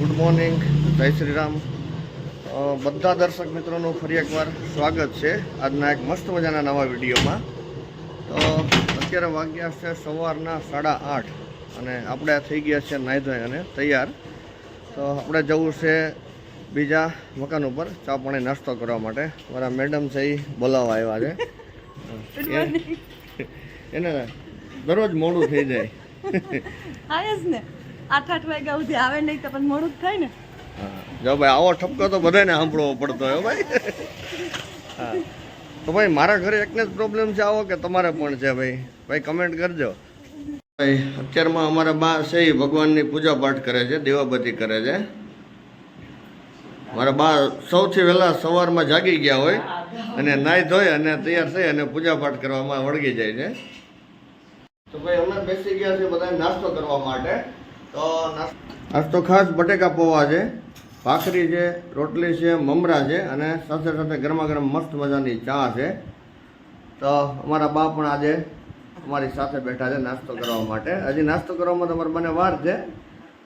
Good morning જય શ્રી રામ બધા દર્શક મિત્રોનું ફરી એકવાર સ્વાગત છે આજના એક મસ્ત મજાના નવા વિડીયોમાં. તો અત્યારે વાગ્યા છે સવારના સાડા આઠ અને આપણે થઈ ગયા છે નાહી ધોઈ અને તૈયાર. તો આપણે જવું છે બીજા મકાન ઉપર ચા પાણી નાસ્તો કરવા માટે. મારા મેડમ છે એ બોલાવવા આવ્યા છે. એને દરરોજ મોડું થઈ જાય. ને. આઠ આઠ વાગ્યા સુધી આવે નહીં તો પણ મોડું થાય ને. જો ભાઈ, આવો ઠપકો તો બધાને સાંભળવો પડતો હોય ભાઈ. તો ભાઈ, મારા ઘરે એકને જ પ્રોબ્લેમ છે આવો કે તમારે પણ છે ભાઈ? ભાઈ કમેન્ટ કરજો. ભાઈ, અત્યારમાં અમારા બા છે એ ભગવાનની પૂજા પાઠ કરે છે દેવાબતી કરે છે. મારા બા સૌથી વહેલા સવારમાં જાગી ગયા હોય અને નાહી ધોઈ અને તૈયાર થઈ અને પૂજા પાઠ કરવામાં વળગી જાય છે. તો ભાઈ, અમે બેસી ગયા છે બધા નાસ્તો કરવા માટે. તો નાસ- નાસ્તો ખાસ બટેકા પૌવા છે ભાખરી છે રોટલી છે મમરા છે અને સાથે સાથે ગરમા ગરમ મસ્ત મજાની ચા છે. તો અમારા બા પણ આજે અમારી સાથે બેઠા છે નાસ્તો કરવા માટે. હજી નાસ્તો કરવામાં તમારે મને વાર છે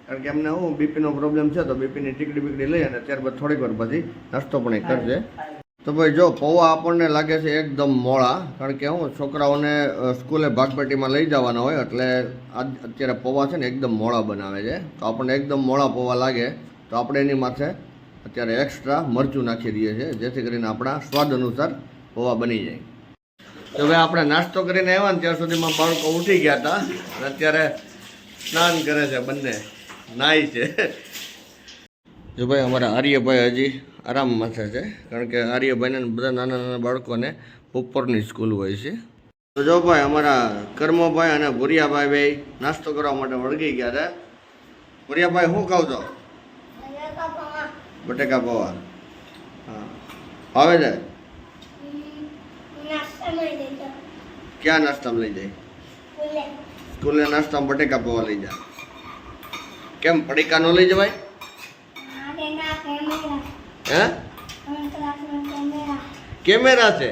કારણ કે એમને હું બીપીનો પ્રોબ્લેમ છે તો બીપીની ટીકડી બીકડી લઈ અને ત્યારબાદ થોડીક વાર પછી નાસ્તો પણ એ કરશે. તો ભાઈ જો પૌવા આપણને લાગે છે એકદમ મોળા, કારણ કે હું છોકરાઓને સ્કૂલે ભાગપેટીમાં લઈ જવાના હોય, એટલે અત્યારે પૌવા છે ને એકદમ મોળા બનાવે છે. તો આપણને એકદમ મોળા પૌવા લાગે, તો આપણે એની માથે અત્યારે એક્સ્ટ્રા મરચું નાખી દઈએ છીએ, જેથી કરીને આપણા સ્વાદ અનુસાર પૌવા બની જાય. તો ભાઈ આપણે નાસ્તો કરીને આવ્યા ને ત્યાં સુધીમાં બાળકો ઉઠી ગયા હતા, અને અત્યારે સ્નાન કરે છે બંને નાય છે. જો ભાઈ અમારા આર્યભાઈ હજી આરામમાં થશે કારણ કે આર્યભાઈને બધા નાના નાના બાળકોને બપોરની સ્કૂલ હોય છે. તો જો ભાઈ અમારા કર્મભાઈ અને ભુરિયાભાઈ ભાઈ નાસ્તો કરવા માટે વળગી ગયા હતા ભુરિયાભાઈ શું ખાવ છો? બટેકા પૌવા. હા. આવે છે? ક્યાં નાસ્તામાં લઈ જાય? સ્કૂલે. નાસ્તામાં બટેકા પૌવા લઈ જાય. કેમ પડીકા નો લઈ જવાય? હે? કેમેરા છે?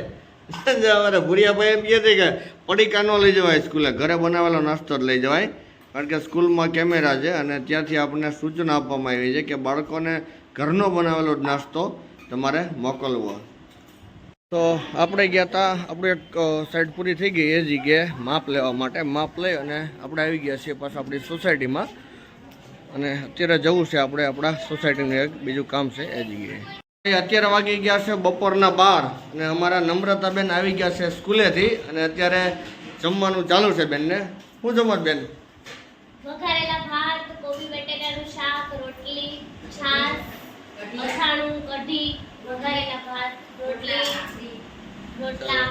અમારે ભુરિયાભાઈ એમ કહે છે કે પડીકા ન લઈ જવાય સ્કૂલે. ઘરે બનાવેલો નાસ્તો જ લઈ જવાય. કારણ કે સ્કૂલમાં કેમેરા છે અને ત્યાંથી આપણને સૂચના આપવામાં આવી છે કે બાળકોને ઘરનો બનાવેલો નાસ્તો તમારે મોકલવો. તો આપણે ગયા હતા આપણે એક સાઈડ પૂરી થઈ ગઈ એ જગ્યાએ માપ લેવા માટે. માપ લઈ અને આપણે આવી ગયા છીએ પાછા આપણી સોસાયટીમાં અને અત્યારે જવું છે આપણે આપણા સોસાયટીનું એક બીજું કામ છે એ જગ્યાએ અત્યારે વાગી ગયા છે બપોરના બાર અને અમારા નમ્રતાબેન આવી ગયા છે સ્કૂલેથી અને અત્યારે જમવાનું ચાલુ છે બેનને. શું જમત બેન? વઘારેલા ભાત કોબી બટેટાનું શાક રોટલી છાશ અથાણું કઢી વઘારેલા ભાત રોટલી રોટલા.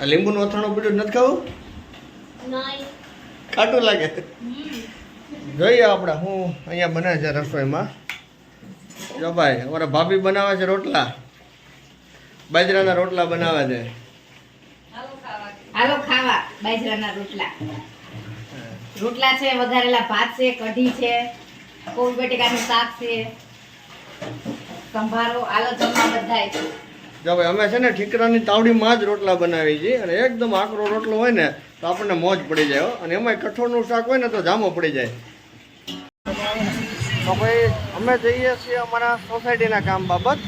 આ લીંબુનું અથાણું બીજું નથી ખાવું? નઈ ખાટું લાગે? જોઈએ આપણે, હું અહીંયા બને છે રસોઈમાં. જો ભાઈ અમારા ભાભી બનાવે છે રોટલા. બાજરાના રોટલા બનાવે છે. હાલો ખાવા, બાજરાના રોટલા. રોટલા છે, વઘારેલા ભાત છે, કઢી છે, કોબી બટેકાનું શાક છે. સંભારો આલો જમવા બધાય. જો ભાઈ, અમે છે ને ઠીકરાની તાવડીમાં જ રોટલા બનાવીએ છીએ અને એકદમ આકરો રોટલો હોય ને તો આપણને મોજ પડી જાય અને એમાંય કઠોળનું શાક હોય ને તો જામો પડી જાય. તો ભાઈ, અમે જઈએ છીએ અમારા સોસાયટીના કામ બાબત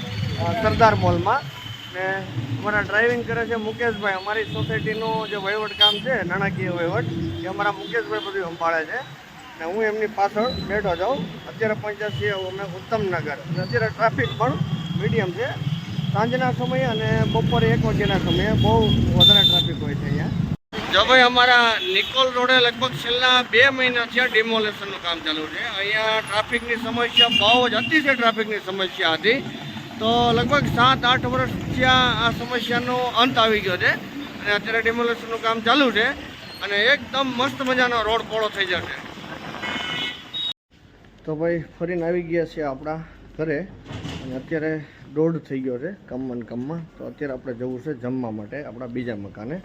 સરદાર મોલમાં. ને અમારા ડ્રાઇવિંગ કરે છે મુકેશભાઈ. અમારી સોસાયટીનું જે વહીવટ કામ છે, નાણાકીય વહીવટ, એ અમારા મુકેશભાઈ બધું સંભાળે છે. ને હું એમની પાછળ બેઠો જાઉં. અત્યારે પહોંચ્યા છીએ અમે ઉત્તમનગર. અને અત્યારે ટ્રાફિક પણ મીડિયમ છે. સાંજના સમયે અને બપોરે એક વાગ્યાના સમયે બહુ વધારે ટ્રાફિક હોય છે અહીંયા. જો ભાઈ અમારા નિકોલ રોડે લગભગ છેલ્લા બે મહિના થયા ડિમોલેશનનું કામ ચાલુ છે. અહીંયા ટ્રાફિકની સમસ્યા બહુ જ અતિશય ટ્રાફિકની સમસ્યા હતી તો લગભગ સાત આઠ વર્ષ થયા આ સમસ્યાનો અંત આવી ગયો છે અને અત્યારે ડિમોલેશનનું કામ ચાલુ છે અને એકદમ મસ્ત મજાનો રોડ પોળો થઈ જશે. તો ભાઈ ફરીને આવી ગયા છે આપણા ઘરે. અને અત્યારે દોઢ થઈ ગયો છે કામમાં કમમાં. તો અત્યારે આપણે જવું છે જમવા માટે, આપણા બીજા મકાને.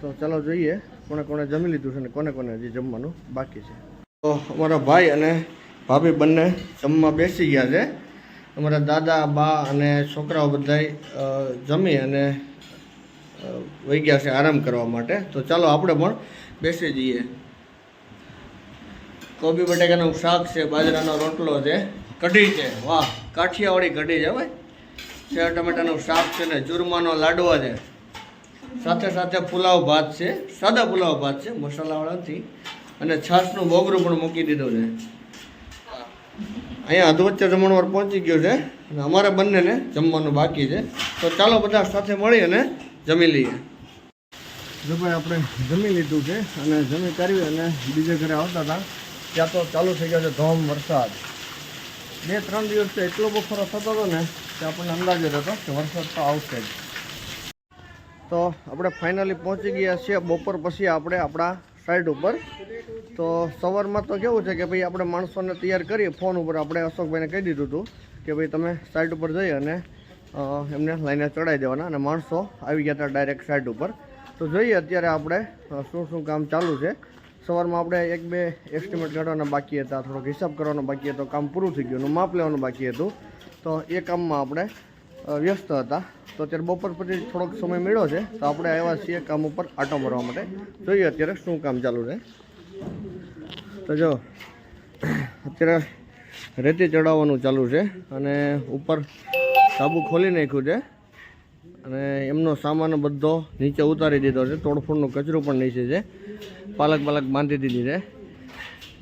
તો ચાલો જોઈએ કોને કોને જમી લીધું છે ને કોને કોને હજી જમવાનું બાકી છે. તો અમારા ભાઈ અને ભાભી બંને જમવા બેસી ગયા છે. અમારા દાદા, બા અને છોકરાઓ બધાએ જમી અને વહી ગયા છે આરામ કરવા માટે. તો ચાલો આપણે પણ બેસી જઈએ. કોબી બટાકાનું શાક છે, બાજરાનો રોટલો છે, કઢી છે. વાહ, કાઠિયાવાડી કઢી છે ભાઈ. સેવ ટમેટાનું શાક છે ને, ચૂરમાનો લાડવા છે. સાથે સાથે પુલાવ ભાત છે, સાદા પુલાવ ભાત છે મસાલાવાળા નથી અને છાશનું બોગરું પણ મૂકી દીધું છે. અહીંયા અધવચ્ચે જમણવાર પહોંચી ગયો છે. અને અમારે બંનેને જમવાનું બાકી છે. તો ચાલો બધા સાથે મળી અને જમી લઈએ. જો ભાઈ, આપણે જમી લીધું છે અને જમી કરી અને બીજે ઘરે આવતા હતા. ત્યાં તો ચાલુ થઈ ગયો છે ધોમ વરસાદ. બે ત્રણ દિવસથી એટલો બફારો થતો હતો ને આપણને અંદાજ જ હતો કે વરસાદ તો આવશે જ. તો આપણે ફાઇનલી પહોંચી ગયા છીએ. બપોર પછી આપણે આપણા સાઈડ ઉપર. તો સવારમાં તો કેવું છે કે ભાઈ આપણે માણસોને તૈયાર કરીએ. ફોન ઉપર આપણે અશોકભાઈને કહી દીધું હતું કે ભાઈ તમે સાઈડ ઉપર જઈ અને એમને લાઈને ચડાવી દેવાના અને માણસો આવી ગયા હતા ડાયરેક્ટ સાઈડ ઉપર. તો જોઈએ, અત્યારે આપણે શું શું કામ ચાલુ છે. સવારમાં આપણે એક બે એસ્ટિમેટ કાઢવાના બાકી હતા, થોડોક હિસાબ કરવાનો બાકી હતો, કામ પૂરું થઈ ગયું માપ લેવાનું બાકી હતું. તો એ કામમાં આપણે વ્યસ્ત હતા. તો અત્યારે બપોર પછી થોડોક સમય મળ્યો છે, તો આપણે આવ્યા છીએ કામ ઉપર આટો મારવા માટે. જોઈએ અત્યારે શું કામ ચાલુ છે. તો જો, અત્યારે રેતી ચડાવવાનું ચાલુ છે અને ઉપર સાબુ ખોલી નાખ્યું છે. અને એમનો સામાન બધો નીચે ઉતારી દીધો છે. તોડફોડનું કચરું પણ નીચે છે. પાલક પાલક બાંધી દીધી છે.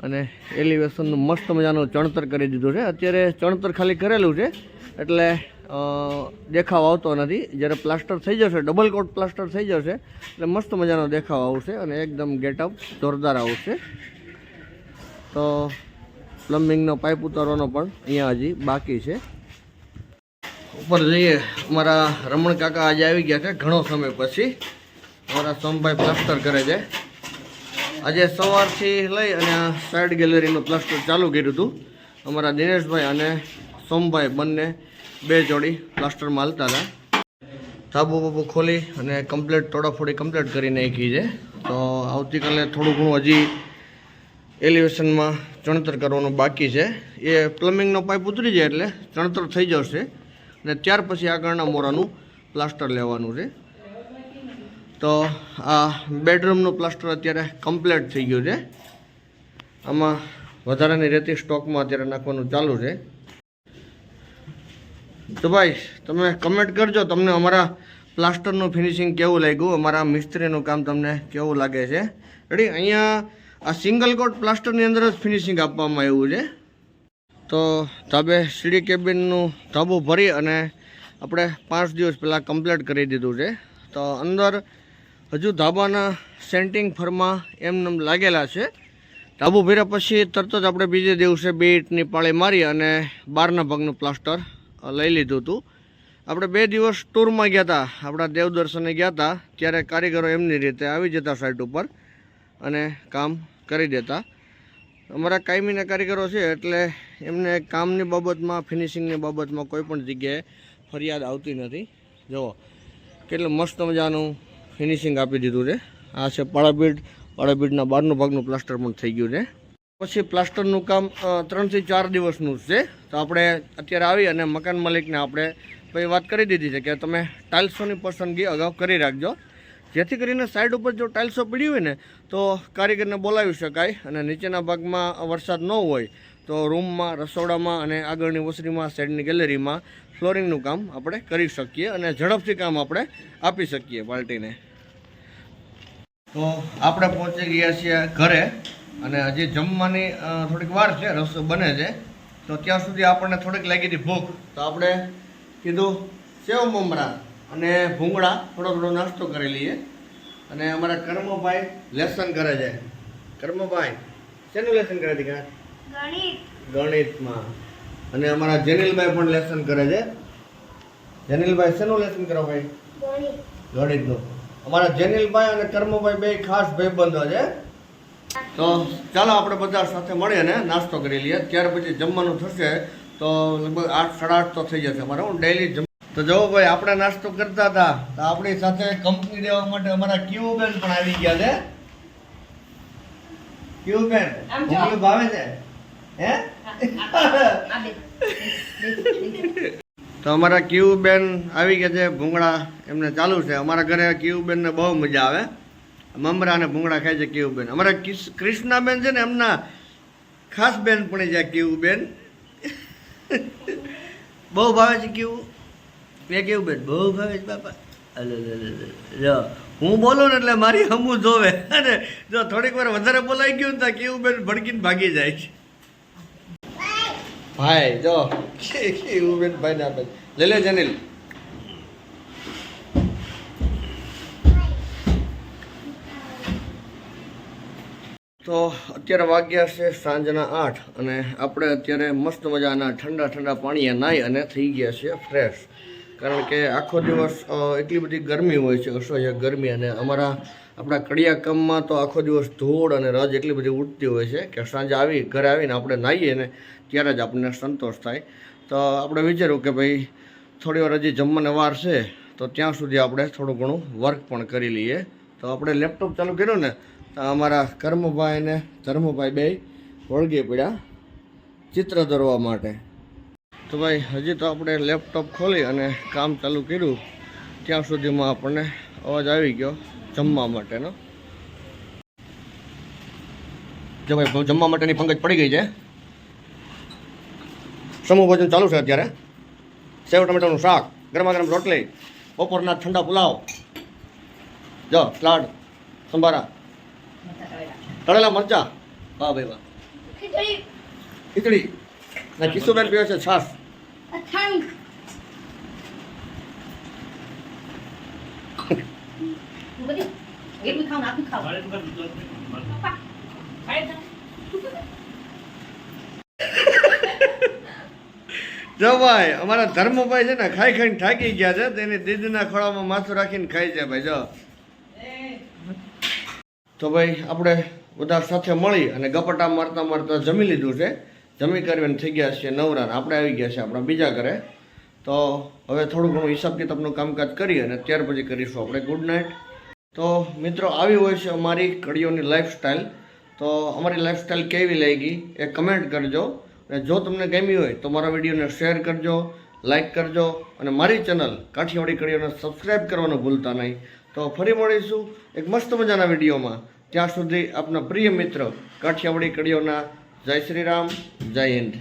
અને એલિવેશનનું મસ્ત મજાનું ચણતર કરી દીધું છે. અત્યારે ચણતર ખાલી કરેલું છે. એટલે દેખાવ આવતો નથી. જ્યારે પ્લાસ્ટર થઈ જશે, ડબલ કોટ પ્લાસ્ટર થઈ જશે, એટલે મસ્ત મજાનો દેખાવ આવશે અને એકદમ ગેટઅપ જોરદાર આવશે. તો પ્લમ્બિંગનો પાઇપ ઉતારવાનો પણ અહીંયા હજી બાકી છે. ઉપર જઈએ અમારા રમણ કાકા આજે આવી ગયા છે ઘણો સમય પછી. અમારા સોમભાઈ પ્લાસ્ટર કરે છે. આજે સવારથી લઈ અને આ સાઈડ ગેલેરીનું પ્લાસ્ટર ચાલુ કર્યું હતું. અમારા દિનેશભાઈ અને સોમભાઈ બંને બે જોડી પ્લાસ્ટરમાં હાલતા હતા. ધાબુ બાબુ ખોલી અને કમ્પ્લેટ તોડાફોડી કમ્પ્લેટ કરી નાખી છે. તો આવતીકાલે થોડું ઘણું હજી એલિવેશનમાં ચણતર કરવાનું બાકી છે. એ પ્લમ્બિંગનો પાઇપ ઉતરી જાય એટલે ચણતર થઈ જશે. અને ત્યાર પછી આગળના મોરાનું પ્લાસ્ટર લેવાનું છે. તો આ બેડરૂમનું પ્લાસ્ટર અત્યારે કમ્પ્લીટ થઈ ગયું છે. આમાં વધારાની રેતી સ્ટોકમાં અત્યારે નાખવાનું ચાલુ છે. તો ભાઈ, તમે કમેન્ટ કરજો, તમને અમારા પ્લાસ્ટરનું ફિનિશિંગ કેવું લાગ્યું? અમારા મિસ્ત્રીનું કામ તમને કેવું લાગે છે? રેડી અહીંયા આ સિંગલ કોટ પ્લાસ્ટરની અંદર જ ફિનિશિંગ આપવામાં આવ્યું છે. તો ધાબે સીડી કેબિનનું ધાબું ભરી અને આપણે પાંચ દિવસ પહેલાં કમ્પ્લીટ કરી દીધું છે. તો અંદર હજુ ધાબાના સેન્ટિંગ ફરમાં એમને લાગેલા છે. ધાબુ ભર્યા પછી તરત જ આપણે બીજે દિવસે બે પાળી મારી અને બારના ભાગનું પ્લાસ્ટર લઈ લીધું હતું. આપણે બે દિવસ ટૂરમાં ગયા હતા આપણા દેવદર્શને ગયા હતા ત્યારે કારીગરો એમની રીતે આવી જતા સાઇટ ઉપર અને કામ કરી દેતા. અમારા કાયમીના કારીગરો છે એટલે એમને કામની બાબતમાં ફિનિશિંગની બાબતમાં કોઈ પણ જગ્યાએ ફરિયાદ આવતી નથી. જુઓ, કેટલું મસ્ત મજાનું ફિનિશિંગ આપી દીધું છે. આ છે પાળાબીડ પાળાબીડના બહારનું ભાગનું પ્લાસ્ટર પણ થઈ ગયું છે. પછી પ્લાસ્ટરનું કામ ત્રણથી ચાર દિવસનું જ છે. તો આપણે અત્યારે આવી અને મકાન માલિકને આપણે પછી વાત કરી દીધી છે કે તમે ટાઇલ્સોની પસંદગી અગાઉ કરી રાખજો. જેથી કરીને સાઈડ ઉપર જો ટાઇલ્સો પડી હોય ને, તો કારીગરને બોલાવી શકાય અને નીચેના ભાગમાં વરસાદ ન હોય. તો રૂમમાં, રસોડામાં અને આગળની ઓસરીમાં સાઈડની ગેલેરીમાં ફ્લોરિંગનું કામ આપણે કરી શકીએ અને ઝડપથી કામ આપણે આપી શકીએ બાલ્ટીને તો આપણે પહોંચી ગયા છીએ ઘરે અને હજી જમવાની થોડીક વાર છે, રસો બને છે. તો ત્યાં સુધી આપણને થોડીક લાગી હતી ભૂખ. તો આપણે કીધું સેવ મમરા અને ભૂંગળા, થોડો થોડો નાસ્તો કરી લઈએ. અને અમારા કર્મભાઈ લેસન કરે છે. કર્મભાઈ, શેનું લેસન કરે? ગણિત ગણિતમાં. અને અમારા જેનિલભાઈ પણ લેસન કરે છે. જેનિલભાઈ શેનું લેસન કરો ભાઈ? ગણિતનું. અમારા જેનિલભાઈ અને કર્મભાઈ બે ખાસ ભાઈબંધો છે. તો ચાલો આપણે બધા સાથે મળીએ ને નાસ્તો કરી લઈએ. ત્યાર પછી જમવાનું થશે. તો લગભગ આઠ સાડા આઠ તો થઈ જશે અમારે હું ડેલી જમ તો જો ભાઈ આપણે નાસ્તો કરતા હતા. તો આપણી સાથે કંપની દેવા માટે અમારા ક્યુબેન પણ આવી ગયા છે. ક્યુબેન ભાવે છે? હે? તો અમારા ક્યુબેન આવી ગયા છે ભૂંગળા, એમને ચાલુ છે. અમારા ઘરે બેનને બહુ મજા આવે. મમરા અને ભૂંગળા ખાય છે બેન. અમારા કૃષ્ણાબેન છે ને, એમના ખાસ બેન પણ છે બેન. બહુ ભાવે છે કેવું મેં કેવું બેન? બહુ ભાવે છે બાપા. જો હું બોલું ને એટલે મારી હમું જોવે. અને જો થોડીક વાર વધારે બોલાઈ ગયું ને તો કેવું બેન ભડકીને ભાગી જાય છે. ભાઈ, જો. બેન, ભાઈ ને આપે લે લે જનીલ. તો અત્યારે વાગ્યા છે સાંજના આઠ અને આપણે અત્યારે મસ્ત મજાના ઠંડા ઠંડા પાણીએ નાહી અને થઈ ગયા છે ફ્રેશ. કારણ કે આખો દિવસ એટલી બધી ગરમી હોય છે, અસહ્ય ગરમી અને અમારા, આપણા કડિયાકામમાં તો આખો દિવસ ધૂળ અને રજ એટલી બધી ઉઠતી હોય છે કે સાંજે આવી, ઘરે આવીને આપણે નાહીએ ને ત્યારે જ આપણને સંતોષ થાય. તો આપણે વિચાર્યું કે ભાઈ, થોડી વાર હજી જમવાને વાર છે, તો ત્યાં સુધી આપણે થોડું ઘણું વર્ક પણ કરી લઈએ. તો આપણે લેપટોપ ચાલુ કર્યું ને, તો અમારા કર્મભાઈ ને ધર્મભાઈ બે વળગી પડ્યા ચિત્ર દોરવા માટે. તો ભાઈ હજી તો આપણે લેપટોપ ખોલી અને કામ ચાલુ કર્યું. ત્યાં સુધીમાં આપણને અવાજ આવી ગયો જમવા માટેનો. જો ભાઈ જમવા માટેની પંગજ પડી ગઈ છે. સમૂહ ભોજન ચાલુ છે અત્યારે. સેવ ટમેટાનું શાક ગરમા ગરમ રોટલી બપોરના ઠંડા પુલાવ. જો સલાડ સંભારા. તળેલા મરચા. વાહ ભાઈ વાહ. ખીચડી. ખીચડી. ના કિશુબેન પીવે છે છાશ. બધી એટલું ખાવ આખું ખાવ જો ભાઈ અમારા ધર્મભાઈ છે ને ખાઈ ખાઈને થાકી ગયા છે. તેની દીદીના ખોળામાં માથું રાખીને ખાઈ છે ભાઈ જો. તો ભાઈ આપણે બધા સાથે મળી અને ગપટા મારતા મારતા જમી લીધું છે. જમી કરવીને થઈ ગયા છીએ નવરા આપણે આવી ગયા છે આપણા બીજા ઘરે. તો હવે થોડું ઘણું હિસાબ કિતાબનું કામકાજ કરીએ અને ત્યાર પછી કરીશું આપણે ગુડ નાઇટ. તો મિત્રો, આવી હોય છે અમારી કડીઓની લાઈફસ્ટાઈલ. તો અમારી લાઈફસ્ટાઈલ કેવી લાગી એ કમેન્ટ કરજો. અને જો તમને ગમી હોય તો મારા વિડીયોને શેર કરજો, લાઈક કરજો અને મારી ચેનલ કાઠિયાવાડી કડીઓને સબસ્ક્રાઈબ કરવાનું ભૂલતા નહીં. તો ફરી મળીશું એક મસ્ત મજાના વિડીયોમાં. ત્યાં સુધી આપના પ્રિય મિત્ર કાઠિયાવાડી કડીઓના જય શ્રી રામ જય હિન્દ